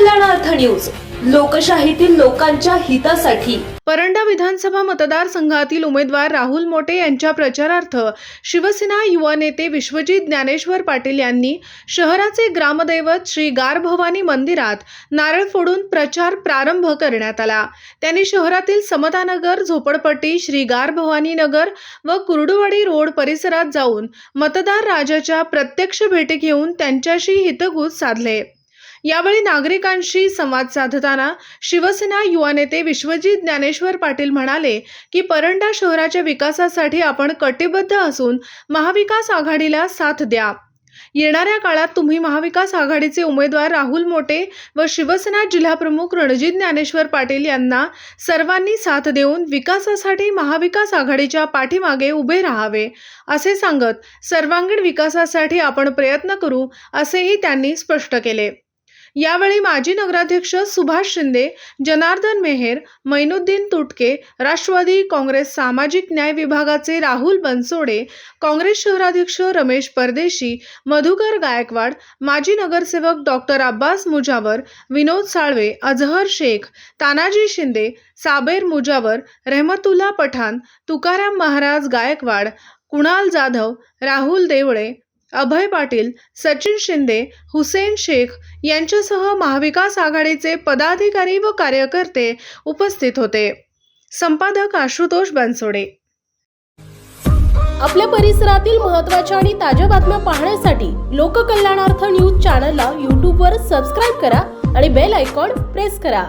News. लोकशाहीतील लोकांच्या हितासाठी. परंडा विधानसभा मतदारसंघातील उमेदवार राहुल मोटे यांच्या प्रचारार्थ शिवसेना युवा नेते विश्वजित ज्ञानेश्वर पाटील यांनी शहराचे ग्रामदैवत श्री गारभवानी मंदिरात नारळ फोडून प्रचार प्रारंभ करण्यात आला. त्यांनी शहरातील समतानगर झोपडपट्टी श्री गारभवानी नगर व कुर्डुवाडी रोड परिसरात जाऊन मतदार राजाच्या प्रत्यक्ष भेटी घेऊन त्यांच्याशी हितगुज साधले. यावेळी नागरिकांशी संवाद साधताना शिवसेना युवा नेते विश्वजित ज्ञानेश्वर पाटील म्हणाले की परंडा शहराच्या विकासासाठी आपण कटिबद्ध असून महाविकास आघाडीला साथ द्या. येणाऱ्या काळात तुम्ही महाविकास आघाडीचे उमेदवार राहुल मोटे व शिवसेना जिल्हाप्रमुख रणजित ज्ञानेश्वर पाटील यांना सर्वांनी साथ देऊन विकासासाठी महाविकास आघाडीच्या पाठीमागे उभे राहावे असे सांगत सर्वांगीण विकासासाठी आपण प्रयत्न करू असेही त्यांनी स्पष्ट केले. यावेळी माजी नगराध्यक्ष सुभाष शिंदे जनार्दन मेहेर मैनुद्दीन तुटके राष्ट्रवादी काँग्रेस सामाजिक न्याय विभागाचे राहुल बनसोडे काँग्रेस शहराध्यक्ष रमेश परदेशी मधुकर गायकवाड माजी नगरसेवक डॉक्टर अब्बास मुजावर विनोद साळवे अझहर शेख तानाजी शिंदे साबेर मुजावर रहमतुल्ला पठाण तुकाराम महाराज गायकवाड कुणाल जाधव राहुल देवळे अभय पाटील सचिन शिंदे हुसेन शेख यांच्यासह महाविकास आघाडीचे पदाधिकारी व कार्यकर्ते उपस्थित होते. संपादक आशुतोष बनसोडे. आपल्या परिसरातील महत्त्वाच्या आणि ताज्या बातम्या पाहण्यासाठी लोककल्याणार्थ न्यूज चॅनलला यूट्यूबवर सबस्क्राईब करा आणि बेल आयकॉन प्रेस करा.